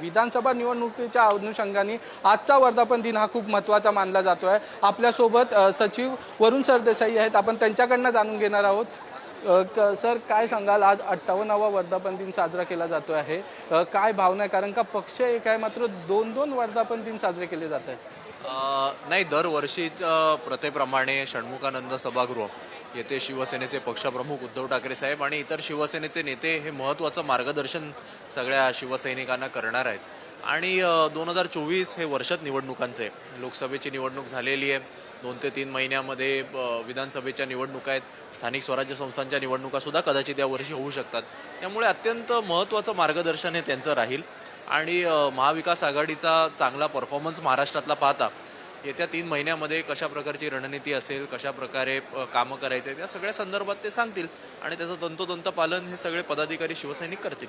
विधानसभा निवडणुकीच्या अनुषंगाने आजचा वर्धापन दिन हा खूप महत्त्वाचा मानला जातो आहे आपल्यासोबत सचिव वरुण सरदेसाई आहेत. आपण त्यांच्याकडनं जाणून घेणार आहोत. सर काय सांगाल? आज अठ्ठावन्नावा वर्धापन दिन साजरा केला जातो आहे. काय भावना आहे? कारण का पक्ष एक आहे मात्र दोन दोन वर्धापन दिन साजरे केले जात आहे नाही दरवर्षीच्या प्रथेप्रमाणे षण्मुखानंद सभागृह येथे शिवसेनेचे पक्षप्रमुख उद्धव ठाकरे साहेब आणि इतर शिवसेनेचे नेते हे महत्त्वाचं मार्गदर्शन सगळ्या शिवसैनिकांना करणार आहेत. आणि दोन हजार चोवीस हे वर्षात निवडणुकांचे आहे. लोकसभेची निवडणूक झालेली आहे. दोन ते तीन महिन्यामध्ये विधानसभेच्या निवडणुका आहेत स्थानिक स्वराज्य संस्थांच्या निवडणुका सुद्धा कदाचित या वर्षी होऊ शकतात. त्यामुळे अत्यंत महत्त्वाचं मार्गदर्शन हे त्यांचं राहील. आणि महाविकास आघाडीचा चांगला परफॉर्मन्स महाराष्ट्रातला पाहता येत्या तीन महिन्यामध्ये कशा प्रकारची रणनीती असेल कशा प्रकारे कामं करायचे त्या या सगळ्या संदर्भात ते सांगतील. आणि त्याचं तंतोतंत पालन हे सगळे पदाधिकारी शिवसैनिक करतील.